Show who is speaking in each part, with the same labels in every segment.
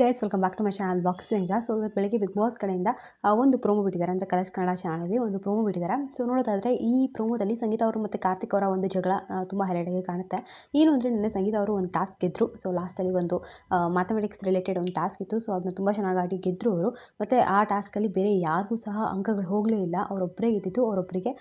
Speaker 1: Guys welcome back to my channel boxing so ಇವತ್ತು ಬೆಳಗ್ಗೆ big boss ಕಡೆಯಿಂದ ಒಂದು ಪ್ರೋಮೋ ಬಿಟ್ಟಿದ್ದಾರೆ ಅಂದರೆ ಕಲರ್ಸ್ ಕನ್ನಡ ಚಾನಲಲ್ಲಿ ಒಂದು ಪ್ರೋಮೋ ಬಿಟ್ಟಿದ್ದಾರೆ. ಸೊ ನೋಡೋದಾದರೆ ಈ ಪ್ರೋಮೋದಲ್ಲಿ ಸಂಗೀತ ಅವರು ಮತ್ತು ಕಾರ್ತಿಕ್ ಅವರ ಒಂದು ಜಗಳ ತುಂಬ ಹೈಲೈಟಾಗಿ ಕಾಣುತ್ತೆ. ಏನು ಅಂದರೆ ನಿನ್ನೆ ಸಂಗೀತ ಅವರು ಒಂದು ಟಾಸ್ಕ್ ಗೆದ್ದರು ಸೊ ಲಾಸ್ಟಲ್ಲಿ ಒಂದು ಮ್ಯಾಥಮೆಟಿಕ್ಸ್ ರಿಲೇಟೆಡ್ ಒಂದು ಟಾಸ್ಕ್ ಇತ್ತು. ಸೊ ಅದನ್ನ ತುಂಬ ಚೆನ್ನಾಗಿ ಆಡಿ ಗೆದ್ದರು ಅವರು. ಮತ್ತು ಆ ಟಾಸ್ಕಲ್ಲಿ ಬೇರೆ ಯಾರಿಗೂ ಸಹ ಅಂಕಗಳು ಹೋಗಲೇ ಇಲ್ಲ. ಅವರೊಬ್ಬರೇ ಗೆದ್ದಿತ್ತು ಅವರೊಬ್ಬರಿಗೆ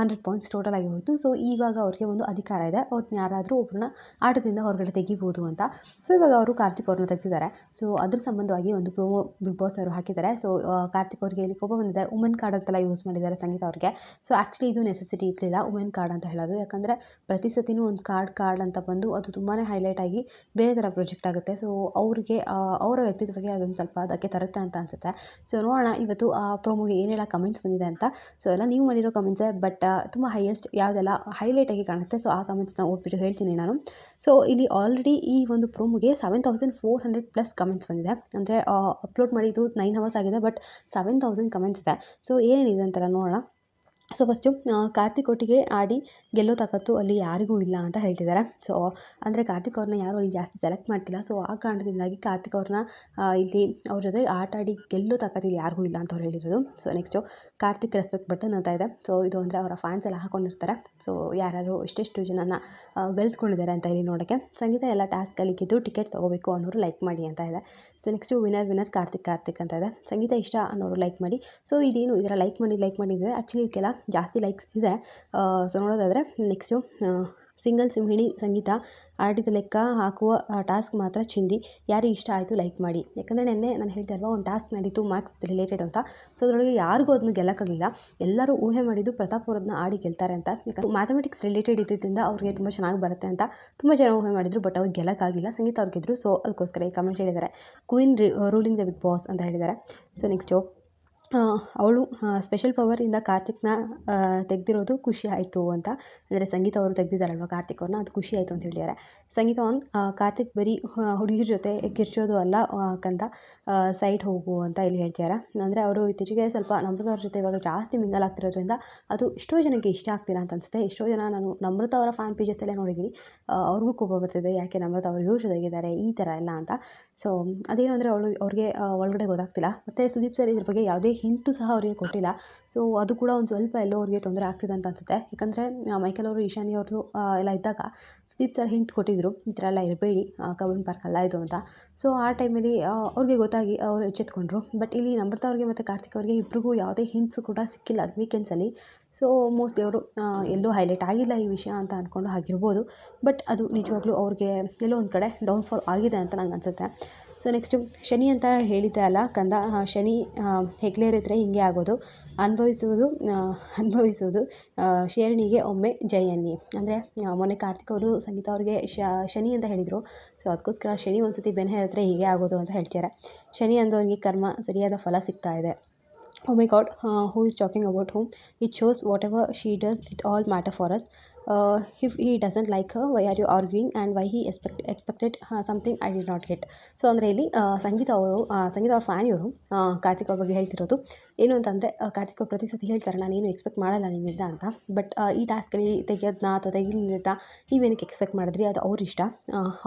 Speaker 1: ಹಂಡ್ರೆಡ್ ಪಾಯಿಂಟ್ಸ್ ಟೋಟಲ್ ಆಗಿ ಹೋಯಿತು. ಸೊ ಇವಾಗ ಅವ್ರಿಗೆ ಒಂದು ಅಧಿಕಾರ ಇದೆ. ಅವ್ರನ್ನ ಯಾರಾದರೂ ಒಬ್ಬರನ್ನ ಆಟದಿಂದ ಹೊರಗಡೆ ತೆಗಿಬೋದು ಅಂತ. ಸೊ ಇವಾಗ ಅವರು ಕಾರ್ತಿಕ್ ಅವ್ರನ್ನ ತೆಗೆದಿದ್ದಾರೆ. ಸೊ ಅದ್ರ ಸಂಬಂಧವಾಗಿ ಒಂದು ಪ್ರೋಮೋ ಬಿಗ್ ಬಾಸ್ ಅವರು ಹಾಕಿದ್ದಾರೆ. ಸೊ ಕಾರ್ತಿಕ್ ಅವರಿಗೆ ಇಲ್ಲಿ ಕೋಪ ಬಂದಿದೆ. ವುಮೆನ್ ಕಾರ್ಡ್ ಅಂತೆಲ್ಲ ಯೂಸ್ ಮಾಡಿದ್ದಾರೆ ಸಂಗೀತ ಅವ್ರಿಗೆ. ಸೊ ಆ್ಯಕ್ಚುಲಿ ಇದು ನೆಸೆಸಿಟಿ ಇರಲಿಲ್ಲ ಉಮೆನ್ ಕಾರ್ಡ್ ಅಂತ ಹೇಳೋದು. ಯಾಕಂದರೆ ಪ್ರತಿ ಸತಿನೂ ಒಂದು ಕಾರ್ಡ್ ಕಾರ್ಡ್ ಅಂತ ಬಂದು ಅದು ತುಂಬಾ ಹೈಲೈಟ್ ಆಗಿ ಬೇರೆ ಥರ ಪ್ರೊಜೆಕ್ಟ್ ಆಗುತ್ತೆ. ಸೊ ಅವರಿಗೆ ಅವರ ವ್ಯಕ್ತಿತ್ವಕ್ಕೆ ಅದೊಂದು ಸ್ವಲ್ಪ ಅದಕ್ಕೆ ತರುತ್ತೆ ಅಂತ ಅನಿಸುತ್ತೆ. ಸೊ ನೋಡೋಣ ಇವತ್ತು ಆ ಪ್ರೋಮೋಗೆ ಏನೆಲ್ಲ ಕಮೆಂಟ್ಸ್ ಬಂದಿದೆ ಅಂತ. ಸೊ ಎಲ್ಲ ನೀವು ಮಾಡಿರೋ ಕಮೆಂಟ್ಸೇ ಬಟ್ ತುಂಬ ಹೈಯೆಸ್ಟ್ ಯಾವುದೆಲ್ಲ ಹೈಲೈಟಾಗಿ ಕಾಣುತ್ತೆ. ಸೊ ಆ ಕಮೆಂಟ್ಸ್ನ ಓದ್ಬಿಟ್ಟು ಹೇಳ್ತೀನಿ ನಾನು. ಸೊ ಇಲ್ಲಿ ಆಲ್ರೆಡಿ ಈ ಒಂದು ಪ್ರೋಮೋಗೆ seven thousand four hundred plus comments ಬಂದಿದೆ. ಅಂದರೆ ಅಪ್ಲೋಡ್ ಮಾಡಿದ್ದು ನೈನ್ ಹವರ್ಸ್ ಆಗಿದೆ ಬಟ್ ಸೆವೆನ್ ತೌಸಂಡ್ ಕಮೆಂಟ್ಸ್ ಇದೆ. ಸೊ ಏನೇನಿದೆ ಅಂತೆಲ್ಲ ನೋಡೋಣ. ಸೊ ಫಸ್ಟು ಕಾರ್ತಿಕ್ ಒಟ್ಟಿಗೆ ಆಡಿ ಗೆಲ್ಲೋ ತಾಕತ್ತು ಅಲ್ಲಿ ಯಾರಿಗೂ ಇಲ್ಲ ಅಂತ ಹೇಳ್ತಿದ್ದಾರೆ. ಸೊ ಅಂದರೆ ಕಾರ್ತಿಕ್ ಅವ್ರನ್ನ ಯಾರೂ ಅಲ್ಲಿ ಜಾಸ್ತಿ ಸೆಲೆಕ್ಟ್ ಮಾಡ್ತಿಲ್ಲ. ಸೊ ಆ ಕಾರಣದಿಂದಾಗಿ ಕಾರ್ತಿಕ್ ಅವ್ರನ್ನ ಇಲ್ಲಿ ಅವ್ರ ಜೊತೆ ಆಟ ಆಡಿ ಗೆಲ್ಲೋ ತಾಕತ್ತು ಇಲ್ಲಿ ಯಾರಿಗೂ ಇಲ್ಲ ಅಂತ ಅವ್ರು ಹೇಳಿರೋದು. So next Karthik respect button ಅಂತ ಇದೆ. ಸೊ ಇದು ಅಂದರೆ ಅವರ ಫ್ಯಾನ್ಸ್ ಎಲ್ಲ ಹಾಕೊಂಡಿರ್ತಾರೆ. ಸೊ ಯಾರ್ಯಾರು ಎಷ್ಟೆಷ್ಟು ಜನನ ಗಳಿಸ್ಕೊಂಡಿದ್ದಾರೆ ಅಂತ ಇಲ್ಲಿ ನೋಡೋಕ್ಕೆ. ಸಂಗೀತ ಎಲ್ಲ ಟಾಸ್ಕಲ್ಲಿ ಗೆದ್ದು ಟಿಕೆಟ್ ತೊಗೋಬೇಕು ಅನ್ನೋರು ಲೈಕ್ ಮಾಡಿ ಅಂತ ಇದೆ. So next winner winner Karthik Karthik ಅಂತ ಇದೆ. ಸಂಗೀತ ಇಷ್ಟ ಅನ್ನೋರು ಲೈಕ್ ಮಾಡಿ. ಸೊ ಇದೇನು ಇದರ ಲೈಕ್ ಮಾಡಿ ಲೈಕ್ ಮಾಡಿದರೆ ಆ್ಯಕ್ಚುಲಿ ಇವಕ್ಕೆಲ್ಲ ಜಾಸ್ತಿ ಲೈಕ್ಸ್ ಇದೆ. ಸೊ ನೋಡೋದಾದರೆ ನೆಕ್ಸ್ಟು ಸಿಂಗಲ್ ಸಿಂಹಿಣಿ ಸಂಗೀತ ಆಡಿದ ಲೆಕ್ಕ ಹಾಕುವ ಟಾಸ್ಕ್ ಮಾತ್ರ ಚಿಂದಿ. ಯಾರಿಗೆ ಇಷ್ಟ ಆಯಿತು ಲೈಕ್ ಮಾಡಿ. ಯಾಕಂದರೆ ನೆನ್ನೆ ನಾನು ಹೇಳ್ತಾ ಒಂದು ಟಾಸ್ಕ್ ನಡೀತು ಮಾರ್ಕ್ಸ್ ರಿಲೇಟೆಡ್ ಅಂತ. ಸೊ ಅದರೊಳಗೆ ಯಾರಿಗೂ ಅದನ್ನ ಗೆಲ್ಲಕ್ಕಾಗಲಿಲ್ಲ. ಎಲ್ಲರೂ ಊಹೆ ಮಾಡಿದ್ದು ಪ್ರತಾಪ್ ಆಡಿ ಗೆಲ್ತಾರೆ ಅಂತ. ಯಾಕಂದ್ರೆ ಮ್ಯಾಥಮೆಟಿಕ್ಸ್ ರಿಲೇಟೆಡ್ ಇದ್ದಿದ್ದರಿಂದ ಅವ್ರಿಗೆ ತುಂಬ ಚೆನ್ನಾಗಿ ಬರುತ್ತೆ ಅಂತ. ತುಂಬ ಜನ ಊಹೆ ಮಾಡಿದ್ರು ಬಟ್ ಅವ್ರು ಗೆಲ್ಲಕ್ಕಾಗಿಲ್ಲ ಸಂಗೀತ ಅವ್ರು ಗೆದ್ರು ಸೊ ಅದಕ್ಕೋಸ್ಕರ ಈ ಕಮೆಂಟ್ ಹೇಳಿದ್ದಾರೆ. Queen ruling the Bigg Boss ಅಂತ ಹೇಳಿದ್ದಾರೆ. ಸೊ ನೆಕ್ಸ್ಟು ಅವಳು ಸ್ಪೆಷಲ್ ಪವರಿಂದ ಕಾರ್ತಿಕ್ನ ತೆಗೆದಿರೋದು ಖುಷಿ ಆಯಿತು ಅಂತ. ಅಂದರೆ ಸಂಗೀತ ಅವರು ತೆಗೆದಿದ್ದಾರಲ್ವ ಕಾರ್ತಿಕ್ ಅವ್ರನ್ನ ಅದು ಖುಷಿ ಆಯಿತು ಅಂತ ಹೇಳಿದ್ದಾರೆ. ಸಂಗೀತ ಅವ್ನು ಕಾರ್ತಿಕ್ ಬರೀ ಹುಡುಗಿರ ಜೊತೆ ಕಿರ್ಚೋದು ಅಲ್ಲ ಕಂತ ಸೈಡ್ ಹೋಗು ಅಂತ ಇಲ್ಲಿ ಹೇಳ್ತಿದ್ದಾರೆ. ಅಂದರೆ ಅವರು ಇತ್ತೀಚೆಗೆ ಸ್ವಲ್ಪ ನಮ್ರತ ಅವ್ರ ಜೊತೆ ಇವಾಗ ಜಾಸ್ತಿ ಮಿಂಗಲ್ ಆಗ್ತಿರೋದ್ರಿಂದ ಅದು ಎಷ್ಟೋ ಜನಕ್ಕೆ ಇಷ್ಟ ಆಗ್ತಿಲ್ಲ ಅಂತ ಅನಿಸುತ್ತೆ. ಎಷ್ಟೋ ಜನ ನಾನು ನಮ್ರತ ಅವರ ಫ್ಯಾನ್ ಪೇಜಸ್ಸಲ್ಲೇ ನೋಡಿದ್ದೀನಿ ಅವ್ರಿಗೂ ಕೋಪ ಬರ್ತಿದೆ, ಯಾಕೆ ನಮ್ರತ ಅವರು ಇವ್ರ ಜೊತೆಗಿದ್ದಾರೆ ಈ ಥರ ಎಲ್ಲ ಅಂತ. ಸೊ ಅದೇನು ಅಂದರೆ ಅವಳು, ಅವ್ರಿಗೆ ಒಳಗಡೆ ಗೊತ್ತಾಗ್ತಿಲ್ಲ. ಮತ್ತು ಸುದೀಪ್ ಸರ್ ಇದ್ರ ಬಗ್ಗೆ ಯಾವುದೇ ಹಿಂಟು ಸಹ ಅವರಿಗೆ ಕೊಟ್ಟಿಲ್ಲ. ಸೊ ಅದು ಕೂಡ ಒಂದು ಸ್ವಲ್ಪ ಎಲ್ಲೋ ಅವ್ರಿಗೆ ತೊಂದರೆ ಆಗ್ತಿದೆ ಅಂತ ಅನಿಸುತ್ತೆ. ಯಾಕಂದರೆ ಮೈಕೆಲ್ ಅವರು ಈಶಾನಿ ಅವ್ರದ್ದು ಎಲ್ಲ ಇದ್ದಾಗ ಸುದೀಪ್ ಸರ್ ಹಿಂಟ್ ಕೊಟ್ಟಿದ್ದರು ಈ ಥರ ಎಲ್ಲ ಇರಬೇಡಿ ಕಬ್ಬನ್ ಪಾರ್ಕ್ ಅಲ್ಲ ಇದು ಅಂತ. ಸೊ ಆ ಟೈಮಲ್ಲಿ ಅವ್ರಿಗೆ ಗೊತ್ತಾಗಿ ಅವರು ಎಚ್ಚೆತ್ಕೊಂಡ್ರು. ಬಟ್ ಇಲ್ಲಿ ನಮ್ರತಾ ಅವ್ರಿಗೆ ಮತ್ತು ಕಾರ್ತಿಕ್ ಅವರಿಗೆ ಇಬ್ಬರಿಗೂ ಯಾವುದೇ ಹಿಂಟ್ಸು ಕೂಡ ಸಿಕ್ಕಿಲ್ಲ ವೀಕೆಂಡ್ಸಲ್ಲಿ ಸೊ ಮೋಸ್ಟ್ಲಿ ಅವರು ಎಲ್ಲೂ ಹೈಲೈಟ್ ಆಗಿಲ್ಲ ಈ ವಿಷಯ ಅಂತ ಅಂದ್ಕೊಂಡು ಆಗಿರ್ಬೋದು. ಬಟ್ ಅದು ನಿಜವಾಗ್ಲೂ ಅವ್ರಿಗೆ ಎಲ್ಲೋ ಒಂದು ಕಡೆ ಡೌನ್ಫಾಲ್ ಆಗಿದೆ ಅಂತ ನಂಗೆ ಅನಿಸುತ್ತೆ. ಸೊ ನೆಕ್ಸ್ಟು ಶನಿ ಅಂತ ಹೇಳಿದ್ದೆ ಅಲ್ಲ, ಕಂದ ಶನಿ ಹೆಗ್ಲೇರಿದ್ರೆ ಹಿಂಗೆ ಆಗೋದು. ಅನುಭವಿಸುವುದು ಅನುಭವಿಸುವುದು ಶೇರಣಿಗೆ ಒಮ್ಮೆ ಜೈ ಅನ್ನಿ ಅಂದರೆ ಮೊನ್ನೆ ಕಾರ್ತಿಕ್ ಅವರು, ಸಂಗೀತ ಅವ್ರಿಗೆ ಶನಿ ಅಂತ ಹೇಳಿದರು. ಸೊ ಅದಕ್ಕೋಸ್ಕರ ಶನಿ ಒಂದು ಸತಿ ಬೆನ್ನ ಹೇಳಿದ್ರೆ ಹೀಗೆ ಆಗೋದು ಅಂತ ಹೇಳ್ತಾರೆ ಶನಿ ಅಂದವನಿಗೆ ಕರ್ಮ ಸರಿಯಾದ ಫಲ ಸಿಗ್ತಾ ಇದೆ. Oh my god, uh, who is talking about whom? It shows whatever she does, it all matter for us. Uh, he doesn't like her why are you arguing and why he expect expected expected I did not get so ಅಂದರೆ ಇಲ್ಲಿ ಸಂಗೀತ ಅವರು ಸಂಗೀತ ಅವ್ರ fan ಇವರು ಕಾರ್ತಿಕ್ ಅವ್ರ ಬಗ್ಗೆ ಹೇಳ್ತಿರೋದು. ಏನು ಅಂತಂದರೆ ಕಾರ್ತಿಕ್ ಅವ್ರು ಪ್ರತಿ ಸತಿ ಹೇಳ್ತಾರೆ ನಾನೇನು ಎಕ್ಸ್ಪೆಕ್ಟ್ ಮಾಡಲ್ಲ ನಿಮ್ಮಿಂದ ಅಂತ. ಬಟ್ ಈ ಟಾಸ್ಕಲ್ಲಿ ತೆಗಿಯೋದನ್ನ ಅಥವಾ ತೆಗಿಲಿಂದ ನೀವೇನಕ್ಕೆ ಎಕ್ಸ್ಪೆಕ್ಟ್ ಮಾಡಿದ್ರಿ? ಅದು ಅವ್ರ ಇಷ್ಟ.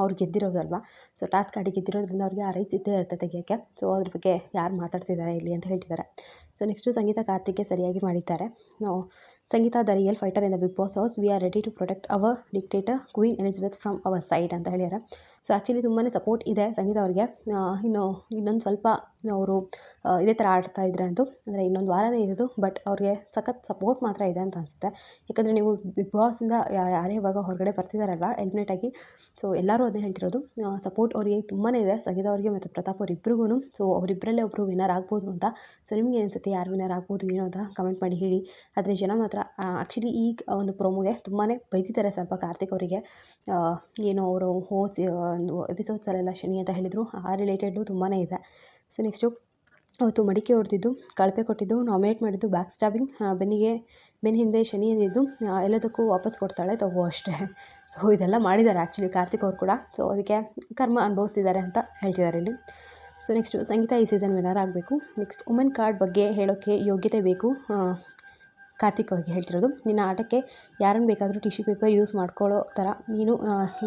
Speaker 1: ಅವ್ರು ಗೆದ್ದಿರೋದು ಅಲ್ವಾ? ಸೊ ಟಾಸ್ಕ್ ಆಡಿ ಗೆದ್ದಿರೋದ್ರಿಂದ ಅವ್ರಿಗೆ ಆ ರೈಟ್ಸ್ ಇದ್ದೇ ಇರುತ್ತೆ ತೆಗಿಯೋಕ್ಕೆ. ಸೊ ಅದ್ರ ಬಗ್ಗೆ ಯಾರು ಮಾತಾಡ್ತಿದ್ದಾರೆ ಇಲ್ಲಿ ಅಂತ ಹೇಳ್ತಿದ್ದಾರೆ. ಸೊ ನೆಕ್ಸ್ಟು ಸಂಗೀತ ಕಾರ್ತಿಕ್ಗೆ ಸರಿಯಾಗಿ ಮಾಡಿದ್ದಾರೆ. Sangeetha the real fighter in the Bigg Boss house. We are ready to protect our dictator Queen Elizabeth from our side ಅಂತ ಹೇಳ್ಯಾರ. ಸೊ ಆ್ಯಕ್ಚುಲಿ ತುಂಬಾ ಸಪೋರ್ಟ್ ಇದೆ ಸಂಗೀತ ಅವ್ರಿಗೆ. ಇನ್ನು ಇನ್ನೊಂದು ಸ್ವಲ್ಪ ಅವರು ಇದೇ ಥರ ಆಡ್ತಾ ಇದ್ದಾರೆ ಅಂತೂ, ಅಂದರೆ ಇನ್ನೊಂದು ವಾರವೇ ಇರೋದು ಬಟ್ ಅವ್ರಿಗೆ ಸಖತ್ ಸಪೋರ್ಟ್ ಮಾತ್ರ ಇದೆ ಅಂತ ಅನಿಸುತ್ತೆ. ಯಾಕಂದರೆ ನೀವು ಬಿಗ್ ಬಾಸಿಂದ ಯಾರೇ ಇವಾಗ ಹೊರಗಡೆ ಬರ್ತಿದ್ದಾರಲ್ವ ಎಲಿಮಿನೇಟ್ ಆಗಿ ಸೊ ಎಲ್ಲರೂ ಅದೇ ಹೇಳ್ತಿರೋದು. ಸಪೋರ್ಟ್ ಅವರಿಗೆ ತುಂಬಾ ಇದೆ ಸಂಗೀತ ಅವರಿಗೆ ಮತ್ತು ಪ್ರತಾಪ್ ಅವರಿಬ್ರಿಗೂ ಸೊ ಅವರಿಬ್ಬರಲ್ಲೇ ಒಬ್ಬರು ವಿನ್ನರ್ ಆಗ್ಬೋದು ಅಂತ. ಸೊ ನಿಮ್ಗೆ ಅನಿಸುತ್ತೆ ಯಾರು ವಿನ್ನರ್ ಆಗ್ಬೋದು, ಏನೋ ಅಂತ ಕಮೆಂಟ್ ಮಾಡಿ ಹೇಳಿ. ಆದರೆ ಜನ ಮಾತ್ರ ಆ್ಯಕ್ಚುಲಿ ಈ ಒಂದು ಪ್ರೋಮೋಗೆ ತುಂಬಾ ಬೈತಿದ್ದಾರೆ ಸ್ವಲ್ಪ ಕಾರ್ತಿಕ್ ಅವರಿಗೆ. ಏನು ಅವರು ಹೋಸ್ ಒಂದು ಎಪಿಸೋಡ್ಸಲ್ಲೆಲ್ಲ ಶನಿ ಅಂತ ಹೇಳಿದರು, ಆ ರಿಲೇಟೆಡು ತುಂಬಾ ಇದೆ. ಸೊ ನೆಕ್ಸ್ಟು ಅವತ್ತು ಮಡಿಕೆ ಹೊಡೆದಿದ್ದು, ಕಳಪೆ ಕೊಟ್ಟಿದ್ದು ನಾಮಿನೇಟ್ ಮಾಡಿದ್ದು ಬ್ಯಾಕ್ ಸ್ಟ್ಯಾಬಿಂಗ್ ಬೆನ್ನಿಗೆ ಬೆನ್ನ ಹಿಂದೆ ಶನಿ ಎಂದಿದ್ದು ಎಲ್ಲದಕ್ಕೂ ವಾಪಸ್ ಕೊಡ್ತಾಳೆ ತಗೋ ಅಷ್ಟೇ. ಸೊ ಇದೆಲ್ಲ ಮಾಡಿದ್ದಾರೆ ಆ್ಯಕ್ಚುಲಿ ಕಾರ್ತಿಕ್ ಅವ್ರು ಕೂಡ. ಸೊ ಅದಕ್ಕೆ ಕರ್ಮ ಅನುಭವಿಸ್ತಿದ್ದಾರೆ ಅಂತ ಹೇಳ್ತಿದ್ದಾರೆ ಇಲ್ಲಿ. ಸೊ ನೆಕ್ಸ್ಟು ಸಂಗೀತ ಈ ಸೀಸನ್ ವಿನ್ನರ್ ಆಗಬೇಕು. ನೆಕ್ಸ್ಟ್ ವುಮೆನ್ ಕಾರ್ಡ್ ಬಗ್ಗೆ ಹೇಳೋಕ್ಕೆ ಯೋಗ್ಯತೆ ಬೇಕು ಕಾರ್ತಿಕ್ ಅವ್ರಿಗೆ ಹೇಳ್ತಿರೋದು. ನಿನ್ನ ಆಟಕ್ಕೆ ಯಾರನ್ನು ಬೇಕಾದರೂ ಟಿಶ್ಯೂ ಪೇಪರ್ ಯೂಸ್ ಮಾಡ್ಕೊಳ್ಳೋ ಥರ ನೀನು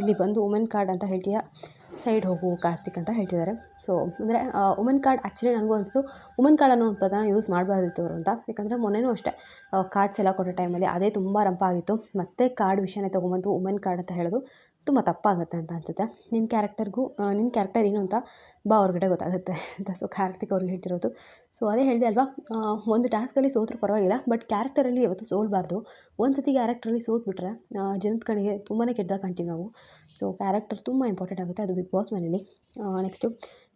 Speaker 1: ಇಲ್ಲಿ ಬಂದು ವುಮೆನ್ ಕಾರ್ಡ್ ಅಂತ ಹೇಳ್ತೀಯ? ಸೈಡ್ ಹೋಗು ಕಾರ್ತಿಕ್ ಅಂತ ಹೇಳ್ತಿದ್ದಾರೆ. ಸೊ ಅಂದರೆ ಉಮೆನ್ ಕಾರ್ಡ್ ಆ್ಯಕ್ಚುಲಿ ನನಗೂ ಅನಿಸ್ತು. ವುಮನ್ ಕಾರ್ಡ್ ಅನ್ನೋ ಒಂದು ಪದನ ಯೂಸ್ ಮಾಡಬಾರ್ದಿತ್ತು ಅವರು ಅಂತ. ಯಾಕಂದರೆ ಮೊನ್ನೆನೂ ಅಷ್ಟೇ ಕಾರ್ಡ್ಸ್ ಎಲ್ಲ ಕೊಡೋ ಟೈಮಲ್ಲಿ ಅದೇ ತುಂಬ ರಂಪ ಆಗಿತ್ತು. ಮತ್ತೆ ಕಾರ್ಡ್ ವಿಷಯನೇ ತೊಗೊಂಬಂದು ವುಮೆನ್ ಕಾರ್ಡ್ ಅಂತ ಹೇಳೋದು ತುಂಬ ತಪ್ಪಾಗುತ್ತೆ ಅಂತ ಅನಿಸುತ್ತೆ. ನಿನ್ನ ಕ್ಯಾರೆಕ್ಟರ್ಗೂ ನಿನ್ನ ಕ್ಯಾರೆಕ್ಟರ್ ಏನು ಅಂತ ಬಾ ಹೊರಗಡೆ ಗೊತ್ತಾಗುತ್ತೆ ಅಂತ. ಸೊ ಕಾರ್ತಿಕ್ ಅವ್ರಿಗೆ ಹೇಳ್ತಿರೋದು ಸೊ ಅದೇ ಹೇಳಿದೆ ಅಲ್ವಾ ಒಂದು ಟಾಸ್ಕಲ್ಲಿ ಸೋತರು ಪರವಾಗಿಲ್ಲ ಬಟ್ ಕ್ಯಾರೆಕ್ಟರಲ್ಲಿ ಯಾವತ್ತೂ ಸೋಲಬಾರ್ದು. ಒಂದು ಸತಿ ಕ್ಯಾರೆಕ್ಟ್ರಲ್ಲಿ ಸೋತ್ಬಿಟ್ರೆ ಜನದ ಕಡೆಗೆ ತುಂಬಾ ಕೆಟ್ಟದಾಗ ಕಾಣ್ತೀವಿ ನಾವು. ಸೊ ಕ್ಯಾರೆಕ್ಟರ್ ತುಂಬ ಇಂಪಾರ್ಟೆಂಟ್ ಆಗುತ್ತೆ, ಅದು ಬಿಗ್ ಬಾಸ್ ಮನೇಲಿ ನೆಕ್ಸ್ಟು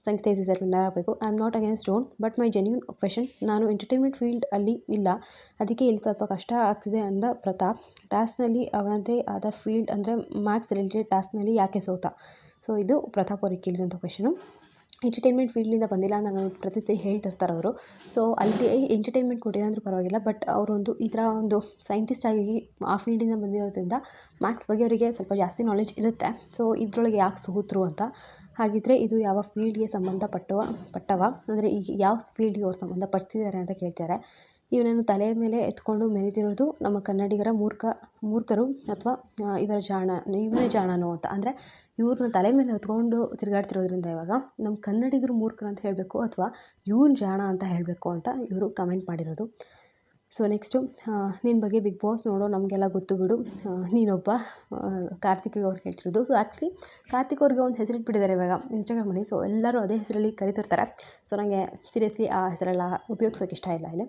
Speaker 1: ಸಂಗೀತ ಈಸ್ ಸರ್ ಆಗಬೇಕು. I am not against don't but my genuine question ನಾನು ಎಂಟರ್ಟೈನ್ಮೆಂಟ್ ಫೀಲ್ಡ್ ಅಲ್ಲಿ ಇಲ್ಲ. ಅದಕ್ಕೆ ಇಲ್ಲಿ ಸ್ವಲ್ಪ ಕಷ್ಟ ಆಗ್ತಿದೆ ಅಂದ ಪ್ರತಾಪ್. ಟಾಸ್ಕ್ನಲ್ಲಿ ಅವನದೇ ಆದ ಫೀಲ್ಡ್ ಅಂದರೆ ಮ್ಯಾಥ್ಸ್ ರಿಲೇಟೆಡ್ ಟಾಸ್ಕ್ನಲ್ಲಿ ಯಾಕೆ ಸೋತ? ಸೊ ಇದು ಪ್ರತಾಪ್ ಅವ್ರಿಗೆ ಕೇಳಿದಂಥ ಕ್ವೆಶನು ಎಂಟರ್ಟೈನ್ಮೆಂಟ್ ಫೀಲ್ಡಿಂದ ಬಂದಿಲ್ಲ ನಾನು ನನಗೆ ಸರಿ ಹೇಳ್ತಿರ್ತಾರೆ ಅವರು ಸೊ ಅಲ್ಲಿ ಎಂಟರ್ಟೈನ್ಮೆಂಟ್ ಕೊಟ್ಟಿಲ್ಲ ಅಂದರೂ ಪರವಾಗಿಲ್ಲ ಬಟ್ ಅವರೊಂದು ಈ ಥರ ಒಂದು ಸೈಂಟಿಸ್ಟ್ ಆಗಿ ಆ ಫೀಲ್ಡಿಂದ ಬಂದಿರೋದ್ರಿಂದ ಮ್ಯಾಥ್ಸ್ ಬಗ್ಗೆ ಅವರಿಗೆ ಸ್ವಲ್ಪ ಜಾಸ್ತಿ ನಾಲೆಜ್ ಇರುತ್ತೆ. ಸೊ ಇದರೊಳಗೆ ಯಾಕೆ ಸೋತರು ಅಂತ? ಹಾಗಿದ್ದರೆ ಇದು ಯಾವ ಫೀಲ್ಡ್ಗೆ ಸಂಬಂಧಪಟ್ಟವ, ಪಟ್ಟವ? ಅಂದರೆ ಈಗ ಯಾವ ಫೀಲ್ಡ್ಗೆ ಅವ್ರು ಸಂಬಂಧಪಡ್ತಿದ್ದಾರೆ ಅಂತ ಕೇಳ್ತಾರೆ. ಇವನನ್ನು ತಲೆಯ ಮೇಲೆ ಎತ್ಕೊಂಡು ಮೆರೆದಿರೋದು ನಮ್ಮ ಕನ್ನಡಿಗರ ಮೂರ್ಖ, ಮೂರ್ಖರು ಅಥವಾ ಇವರ ಜಾಣ, ಇವನೇ ಜಾಣನೋ ಅಂತ. ಅಂದರೆ ಇವ್ರನ್ನ ತಲೆ ಮೇಲೆ ಹೊತ್ಕೊಂಡು ತಿರುಗಾಡ್ತಿರೋದ್ರಿಂದ ಇವಾಗ ನಮ್ಮ ಕನ್ನಡಿಗರು ಮೂರ್ಖರು ಅಂತ ಹೇಳಬೇಕು ಅಥವಾ ಇವ್ನು ಜಾಣ ಅಂತ ಹೇಳಬೇಕು ಅಂತ ಇವರು ಕಮೆಂಟ್ ಮಾಡಿರೋದು. ಸೊ ನೆಕ್ಸ್ಟು ನಿನ್ನ ಬಗ್ಗೆ ಬಿಗ್ ಬಾಸ್ ನೋಡೋ ನಮಗೆಲ್ಲ ಗೊತ್ತು ಬಿಡು. ನೀನೊಬ್ಬ ಕಾರ್ತಿಕ್ ಅವ್ರು ಹೇಳ್ತಿರೋದು. ಸೊ ಆ್ಯಕ್ಚುಲಿ ಕಾರ್ತಿಕ್ ಅವ್ರಿಗೆ ಒಂದು ಹೆಸರಿಟ್ಬಿಟ್ಟಿದ್ದಾರೆ ಇವಾಗ ಇನ್ಸ್ಟಾಗ್ರಾಮಲ್ಲಿ ಸೊ ಎಲ್ಲರೂ ಅದೇ ಹೆಸರಲ್ಲಿ ಕರಿತಿರ್ತಾರೆ. ಸೊ ನನಗೆ ಸೀರಿಯಸ್ಲಿ ಆ ಹೆಸರೆಲ್ಲ ಉಪಯೋಗ್ಸೋಕೆ ಇಷ್ಟ ಇಲ್ಲ ಇಲ್ಲಿ.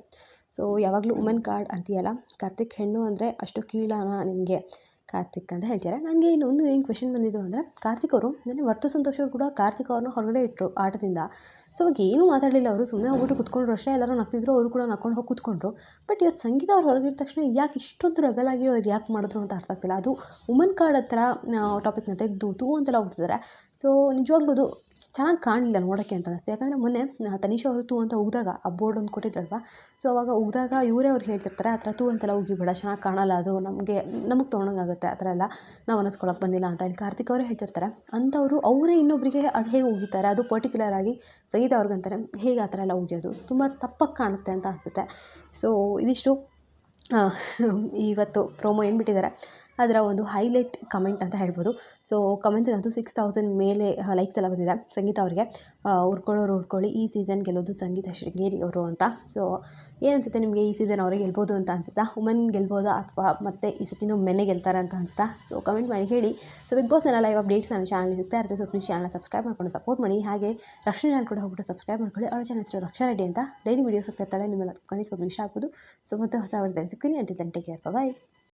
Speaker 1: ಸೊ ಯಾವಾಗಲೂ ವುಮೆನ್ ಕಾರ್ಡ್ ಅಂತೀಯಲ್ಲ? ಕಾರ್ತಿಕ್, ಹೆಣ್ಣು ಅಂದರೆ ಅಷ್ಟು ಕೀಳಾನ ನಿನಗೆ? ಕಾರ್ತಿಕ್ ಅಂತ ಹೇಳ್ತಾರೆ ನನಗೆ ಇನ್ನೊಂದು ಏನು ಕ್ವೆಶನ್ ಬಂದಿದ್ದು ಅಂದರೆ, ಕಾರ್ತಿಕ್ ಅವರು ನನಗೆ ವರ್ತು ಸಂತೋಷ್ ಅವರು ಕೂಡ ಕಾರ್ತಿಕ್ ಅವ್ರನ್ನ ಹೊರಗಡೆ ಇಟ್ಟರು ಆಟದಿಂದ. ಸೊ ಅವಾಗ ಏನೂ ಮಾತಾಡಲಿಲ್ಲ ಅವರು ಸುಮ್ಮನೆ ಹೋಗ್ಬಿಟ್ಟು ಕುತ್ಕೊಂಡ್ರು ಅಷ್ಟೇ. ಎಲ್ಲರೂ ನಗ್ತಿದ್ರು, ಅವರು ಕೂಡ ನಕ್ಕೊಂಡು ಹೋಗಿ ಕೂತ್ಕೊಂಡ್ರು. ಬಟ್ ಇವತ್ತು ಸಂಗೀತ ಅವ್ರು ಹೊರಗಿದ ತಕ್ಷಣ ಯಾಕೆ ಇಷ್ಟೊಂದು ರೆಬೆಲ್ ಆಗಿ ಅವ್ರು ಯಾಕೆ ಮಾಡಿದ್ರು ಅಂತ ಅರ್ಥ ಆಗ್ತಿಲ್ಲ. ಅದು ವುಮನ್ ಕಾರ್ಡ್ ಹತ್ರ ಟಾಪಿಕ್ನ ತೆಗೆದು, ತೂ ಅಂತೆಲ್ಲ ಹೋಗ್ತಿದ್ದಾರೆ ಸೊ ನಿಜವಾಗ್ಲೂ ಅದು ಚೆನ್ನಾಗಿ ಕಾಣಲಿಲ್ಲ ನೋಡೋಕ್ಕೆ ಅಂತ ಅನಿಸ್ತು. ಯಾಕಂದರೆ ಮೊನ್ನೆ ತನಿಷಾ ಅವರು ತೂ ಅಂತ ಉಗಿದಾಗ ಆ ಬೋರ್ಡ್ ಒಂದು ಕೊಟ್ಟಿದ್ರಲ್ವ? ಸೊ ಅವಾಗ ಉಗಿದಾಗ ಇವರೇ ಅವ್ರು ಹೇಳ್ತಿರ್ತಾರೆ, ಆ ಥರ ತೂ ಅಂತೆಲ್ಲ ಉಗಿಬೇಡ ಚೆನ್ನಾಗಿ ಕಾಣಲ್ಲ ಅದು, ನಮಗೆ ನಮಗೆ ತೊಗೊಂಡಂಗಾಗುತ್ತೆ ಆ ಥರ ಎಲ್ಲ ನಾವು ಅನಿಸ್ಕೊಳಕ್ಕೆ ಬಂದಿಲ್ಲ ಅಂತ ಇಲ್ಲಿ ಕಾರ್ತಿಕ್ ಅವರೇ ಹೇಳ್ತಿರ್ತಾರೆ. ಅಂಥವರು ಅವರೇ ಇನ್ನೊಬ್ಬರಿಗೆ ಅದು ಹೇಗೆ ಉಗಿತಾರೆ ಅದು ಪರ್ಟಿಕ್ಯುಲರ್ ಆಗಿ ಸಂಗೀತ ಅವ್ರಿಗಂತಾರೆ ಹೇಗೆ ಆ ಥರ ಎಲ್ಲ ಉಗಿಯೋದು ತುಂಬ ತಪ್ಪಾಗಿ ಕಾಣುತ್ತೆ ಅಂತ ಅನಿಸುತ್ತೆ. ಸೊ ಇದಿಷ್ಟು ಇವತ್ತು ಪ್ರೋಮೋ ಏನು ಬಿಟ್ಟಿದ್ದಾರೆ. ಅದರ ಒಂದು ಹೈಲೈಟ್ ಕಮೆಂಟ್ ಅಂತ ಹೇಳ್ಬೋದು. ಸೊ ಕಮೆಂಟ್ಗಂತೂ ಸಿಕ್ಸ್ ತೌಸಂಡ್ ಮೇಲೆ ಲೈಕ್ಸ್ ಎಲ್ಲ ಬಂದಿದೆ. ಸಂಗೀತ ಅವರಿಗೆ ಉರ್ಕೊಳ್ಳೋರು ಉರ್ಕೊಳ್ಳಿ, ಈ ಸೀಸನ್ ಗೆಲ್ಲೋದು ಸಂಗೀತ ಶೃಂಗೇರಿ ಅವರು ಅಂತ. ಸೊ ಏನಿಸುತ್ತೆ ನಿಮಗೆ ಈ ಸೀಸನ್ ಅವರೇ ಗೆಲ್ಬೋದು ಅಂತ ಅನಿಸುತ್ತಾ? ವುಮನ್ ಗೆಲ್ಬೋದಾ ಅಥವಾ ಮತ್ತೆ ಈ ಸತಿನೂ ಮೆನೆ ಗೆಲ್ತಾರೆ ಅಂತ ಅನಿಸುತ್ತಾ? ಸೊ ಕಮೆಂಟ್ ಮಾಡಿ ಹೇಳಿ. ಸೊ ಬಿಗ್ ಬಾಸ್ನೆಲ್ಲ ಲೈವ್ ಅಪ್ಡೇಟ್ಸ್ ನನ್ನ ಚಾನಲ್ ಸಿಗ್ತಾ ಇರುತ್ತೆ. ಸೊ ಪ್ಲೀಸ್ ಚಾನಲ್ ಸಬ್ಸ್ಕ್ರೈಬ್ ಮಾಡ್ಕೊಂಡು ಸಪೋರ್ಟ್ ಮಾಡಿ. ಹಾಗೆ ರಕ್ಷಣೆ ಕೂಡ ಹೋಗ್ಬಿಟ್ಟು ಸಬ್ಸ್ಕ್ರೈಬ್ ಮಾಡ್ಕೊಳ್ಳಿ. ಅವ್ರ ಚಾನಲ್ ಹೆಸರು ರಕ್ಷಾ ರೆಡ್ಡಿ ಅಂತ. ಡೈಲಿ ವೀಡಿಯೋಸ್ ಹೋಗ್ತಾ ಇರ್ತಾಳೆ ನಿಮ್ಮೆಲ್ಲ ಖಂಡಿತವಾಗ್ಲೂ ಇಷ್ಟ ಆಗ್ಬೋದು. ಸೊ ಮತ್ತೆ ಹೊಸ ವರ್ಗದಲ್ಲಿ ಸಿಗ್ತೀನಿ. ಅಂತ ಟೇಕ್ ಕೇರ್ ಬಾಯ್